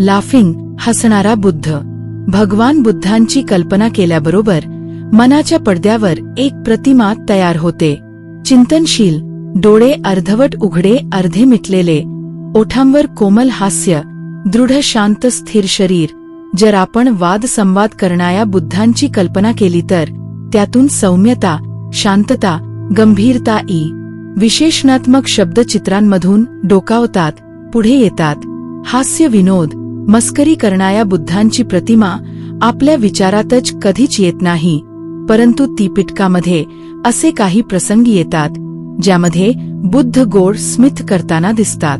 Laughing हसणारा Buddha. भगवान बुद्धांची कल्पना केल्याबरोबर मनाच्या पडद्यावर एक प्रतिमा तयार होते. चिंतनशील डोळे अर्धवट उघडे अर्धे मिटलेले ओठांवर कोमल हास्य दृढ शांत स्थिर शरीर. जर आपण वाद संवाद करणाऱ्या बुद्धांची कल्पना केली तर त्यातून सौम्यता शांतता गंभीरता ई. विशेषणात्मक शब्दचित्रांमधून डोकावतात पुढे येतात. हास्य विनोद मस्करी करणाऱ्या बुद्धांची प्रतिमा आपल्या विचारातच कधीच येत नाही. परंतु ती पिटकामध्ये असे काही प्रसंग येतात ज्यामध्ये बुद्ध गोड स्मित करताना दिसतात.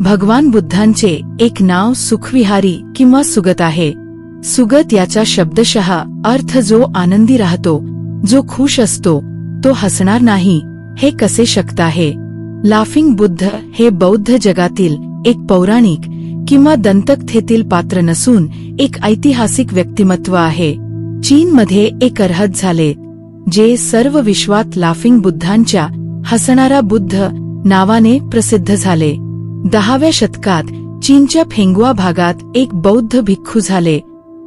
भगवान बुद्धांचे एक नाव सुखविहारी किंवा सुगत आहे. सुगत याचा शब्दशः अर्थ जो आनंदी राहतो जो खुश असतो तो हसणार नाही हे कसे शक्त आहे? लाफिंग बुद्ध हे बौद्ध जगातील एक पौराणिक किंवा दंतकथेतील पात्र नसून एक ऐतिहासिक व्यक्तिमत्व आहे. चीनमध्ये एक अर्हत झाले जे सर्व विश्वात लाफिंग बुद्धांच्या हसणारा बुद्ध नावाने प्रसिद्ध झाले. दहाव्या शतकात चीनच्या फेंगुआ भागात एक बौद्ध भिक्खू झाले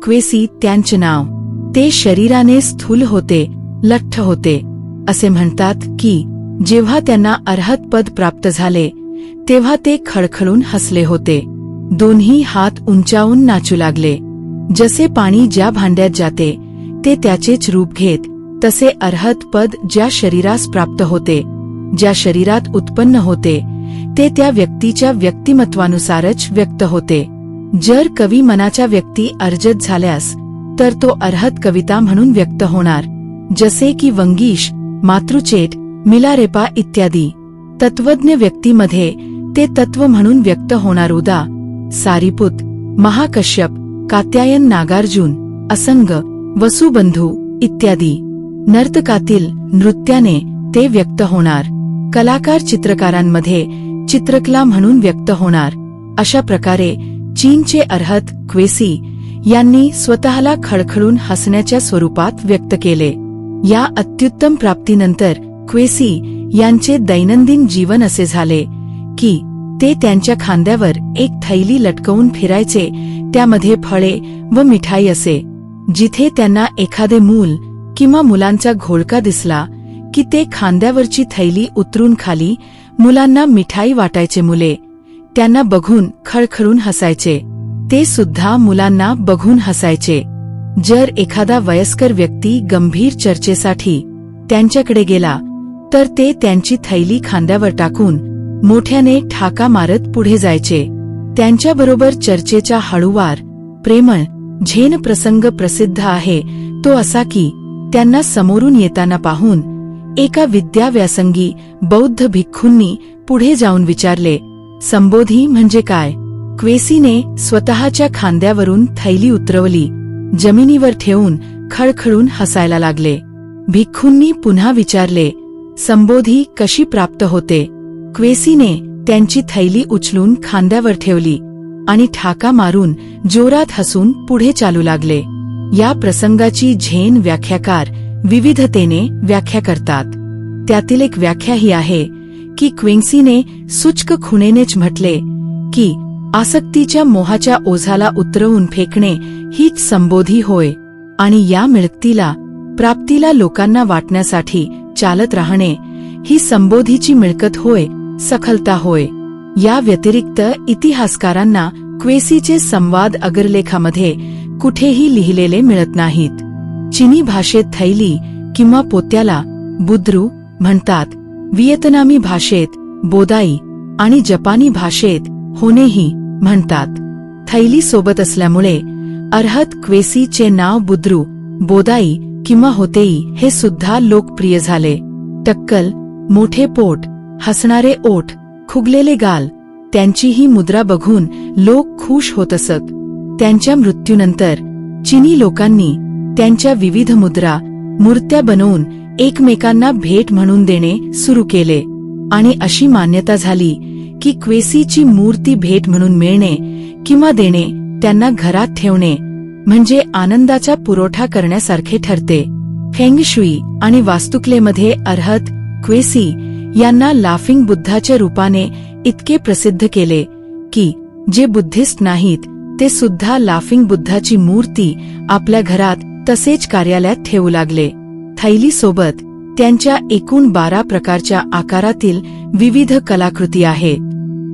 क्वेसी त्यांचे नाव. ते शरीराने स्थूल होते लठ्ठ होते. असे म्हणतात की जेव्हा त्यांना अर्हत पद प्राप्त झाले तेव्हा ते खळखळून हसले होते. दोन्ही हात उंचावून नाचू लागले. जसे पाणी ज्या भांड्यात जाते ते त्याचेच रूप घेत तसे अर्हत पद ज्या शरीरास प्राप्त होते ज्या शरीरात उत्पन्न होते ते त्या व्यक्तीच्या व्यक्तिमत्वानुसारच व्यक्त होते. जर कवी मनाच्या व्यक्ती अर्जत झाल्यास तर तो अर्हत कविता म्हणून व्यक्त होणार. जसे की वंगीश मातृचेट मिलारेपा इत्यादी. तत्वज्ञ व्यक्तीमध्ये ते तत्व म्हणून व्यक्त होणार. उदा. सारीपुत महाकश्यप कात्यायन नागार्जुन असंग वसुबंधू इत्यादी. नर्तकातील नृत्याने ते व्यक्त होणार. कलाकार चित्रकारांमध्ये चित्रकला म्हणून व्यक्त होणार. अशा प्रकारे चीनचे अर्हत क्वेसी यांनी स्वतःला खळखळून हसण्याच्या स्वरूपात व्यक्त केले. या अत्युत्तम प्राप्तीनंतर क्वेसी यांचे दैनंदिन जीवन असे झाले की ते त्यांच्या खांद्यावर एक थैली लटकवून फिरायचे त्यामध्ये फळे व मिठाई असे. जिथे त्यांना एखादे मूल किंवा मुलांचा घोळका दिसला की ते खांद्यावरची थैली उतरून खाली मुलांना मिठाई वाटायचे मुले. त्यांना बघून खळखळून हसायचे. ते सुद्धा मुलांना बघून हसायचे. जर एखादा वयस्कर व्यक्ती गंभीर चर्चेसाठी त्यांच्याकडे गेला तर ते त्यांची थैली खांद्यावर टाकून मोठ्याने ठाका मारत पुढे जायचे. त्यांच्याबरोबर चर्चेचा हळूवार प्रेमळ झेन प्रसंग प्रसिद्ध आहे. तो असा की त्यांना समोरून येताना पाहून एका विद्याव्यासंगी बौद्ध भिक्खूंनी पुढे जाऊन विचारले संबोधी म्हणजे काय? क्वेसीने स्वतःच्या खांद्यावरून थैली उतरवली. जमिनीवर ठेवून खळखळून हसायला लागले. भिक्खूंनी पुन्हा विचारले संबोधी कशी प्राप्त होते? क्वेसीने त्यांची थैली उचलून खांद्यावर ठेवली आणि ठाका मारून जोरात हसून पुढे चालू लागले. या प्रसंगाची झेन व्याख्याकार विविधतेने व्याख्या करतात. त्यातील एक व्याख्या ही आहे की क्वेन्सीने सुचक खुणेनेच म्हटले की आसक्तीच्या मोहाच्या ओझाला उतरवून फेकणे हीच संबोधी होय आणि या मिळकतीला प्राप्तीला लोकांना वाटण्यासाठी चालत राहणे ही संबोधीची मिळकत होय सखलता होय. या व्यतिरिक्त इतिहासकारांना क्वेसीचे संवाद अगरलेखामध्ये कुठेही लिहिलेले मिळत नाहीत. चिनी भाषेत थैली किंवा पोत्याला बुद्रू म्हणतात. व्हिएतनामी भाषेत बोदाई आणि जपानी भाषेत होनेही म्हणतात. थैली सोबत असल्यामुळे अर्हत क्वेसीचे नाव बुद्रू बोदाई किंवा होतेई हे सुद्धा लोकप्रिय झाले. टक्कल मोठे पोट हसणारे ओठ खुगलेले गाल त्यांची ही मुद्रा बघून लोक खुश होत असत. त्यांच्या मृत्यूनंतर चिनी लोकांनी त्यांच्या विविध मुद्रा मूर्त्या बनवून एकमेकांना भेट म्हणून देणे सुरू केले. आणि अशी मान्यता झाली की क्वेसीची मूर्ती भेट म्हणून मिळणे किंवा देणे त्यांना घरात ठेवणे म्हणजे आनंदाचा पुरवठा करण्यासारखे ठरते. फेंगशुई आणि वास्तुकलेमध्ये अर्हत क्वेसी यांना लाफिंग बुद्धाच्या रूपाने इतके प्रसिद्ध केले की जे बुद्धिस्ट नाहीत ते सुद्धा लाफिंग बुद्धाची मूर्ती आपल्या घरात तसेच कार्यालयात ठेवू लागले. थैलीसोबत त्यांच्या एकूण बारा प्रकारच्या आकारातील विविध कलाकृती आहेत.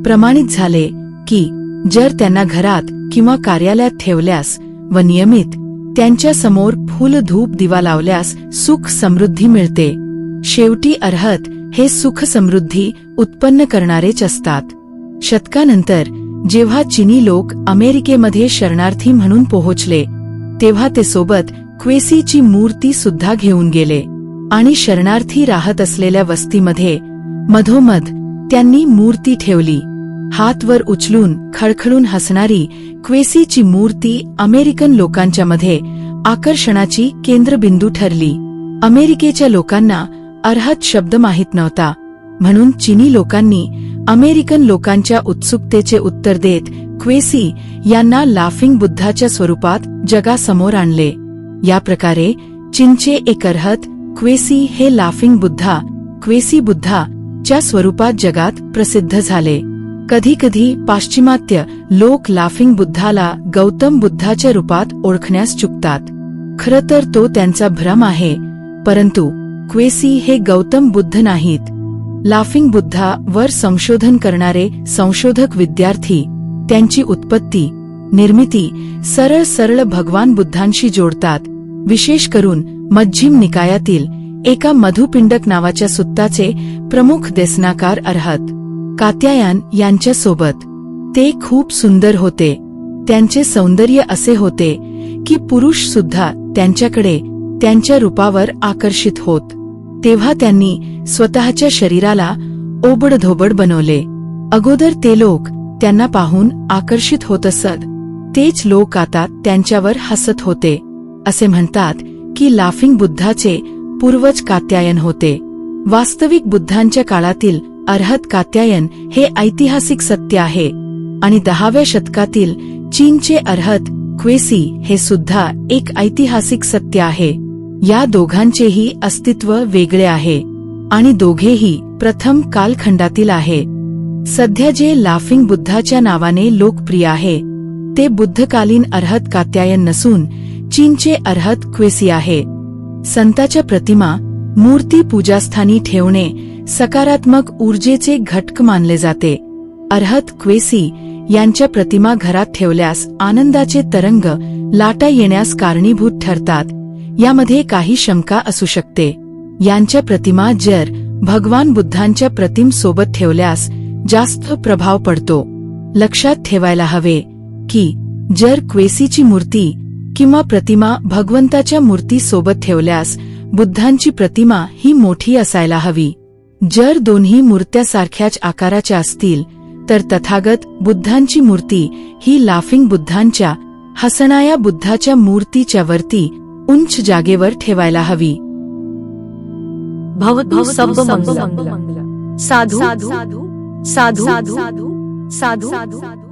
प्रमाणित झाले की जर त्यांना घरात किंवा कार्यालयात ठेवल्यास व नियमित त्यांच्यासमोर फूल धूप दिवा लावल्यास सुख समृद्धी मिळते. शेवटी अर्हत हे सुख समृद्धी उत्पन्न करणारेच असतात. शतकानंतर जेव्हा चिनी लोक अमेरिकेमध्ये शरणार्थी म्हणून पोहोचले तेव्हा ते सोबत क्वेसीची मूर्ती सुद्धा घेऊन गेले आणि शरणार्थी राहत असलेल्या वस्तीमध्ये मधोमध त्यांनी मूर्ती ठेवली. हात वर उचलून खळखळून हसणारी क्वेसीची मूर्ती अमेरिकन लोकांच्या मध्ये आकर्षणाची केंद्रबिंदू ठरली. अमेरिकेच्या लोकांना अर्हत शब्द माहीत नव्हता. म्हणून चिनी लोकांनी अमेरिकन लोकांच्या उत्सुकतेचे उत्तर देत क्वेसी यांना लाफिंग बुद्धाच्या स्वरूपात जगासमोर आणले. या प्रकारे चीनचे एक अर्हत क्वेसी हे लाफिंग बुद्धा क्वेसी बुद्धा च्या स्वरूपात जगात प्रसिद्ध झाले. कधीकधी पाश्चिमात्य लोक लाफिंग बुद्धाला गौतम बुद्धाच्या रूपात ओळखण्यास चुकतात. खरं तर तो त्यांचा भ्रम आहे परंतु क्वेसी हे गौतम बुद्ध नाहीत. लाफिंग बुद्धा वर संशोधन करणारे संशोधक विद्यार्थी त्यांची उत्पत्ती निर्मिती सरळ सरळ भगवान बुद्धांशी जोडतात. विशेष करून मज्जिम निकायातील एका मधुपिंडक नावाच्या सुत्ताचे प्रमुख देसनाकार अर्हत कात्यायन यांच्यासोबत. ते खूप सुंदर होते. त्यांचे सौंदर्य असे होते की पुरुष सुद्धा त्यांच्याकडे त्यांच्या रूपावर आकर्षित होत. तेव्हा त्यांनी स्वतःच्या शरीराला ओबडधोबड बनवले. अगोदर ते लोक त्यांना पाहून आकर्षित होत असत. तेच लोक आता त्यांच्यावर हसत होते. असे म्हणतात की लाफिंग बुद्धाचे पूर्वज कात्यायन होते. वास्तविक बुद्धांच्या काळातील अर्हत कात्यायन हे ऐतिहासिक सत्य आहे. आणि दहाव्या शतकातील चीनचे अर्हत क्वेसी हे सुद्धा एक ऐतिहासिक सत्य आहे. या दोघांचेही अस्तित्व वेगळे आहे आणि दोघेही प्रथम कालखंडातील आहे. सध्या जे लाफिंग बुद्धाच्या नावाने लोकप्रिय आहे ते बुद्धकालीन अर्हत कात्यायन नसून चीनचे अर्हत क्वेसी आहे. संताच्या प्रतिमा मूर्ती पूजास्थानी ठेवणे सकारात्मक ऊर्जेचे घटक मानले जाते. अर्हत क्वेसी यांच्या प्रतिमा घरात ठेवल्यास आनंदाचे तरंग लाटा येण्यास कारणीभूत ठरतात. यामध्ये काही शंका असू शकते. यांच्या प्रतिमा जर भगवान बुद्धांच्या प्रतिम सोबत ठेवल्यास जास्त प्रभाव पडतो. लक्षात ठेवायला हवे की जर क्वेसीची मूर्ती किंवा प्रतिमा भगवंताच्या मूर्ती सोबत ठेवल्यास बुद्धांची प्रतिमा ही मोठी असायला हवी. जर दोन्ही मूर्त्या सारख्याच आकाराच्या असतील तर तथागत बुद्धांची मूर्ती ही लाफिंग बुद्धांच्या हसणाया बुद्धाच्या मूर्तीच्या वरती उंच जागेवर ठेवायला हवी. भवतु सब मंगलम साधु साधु साधु साधु साधु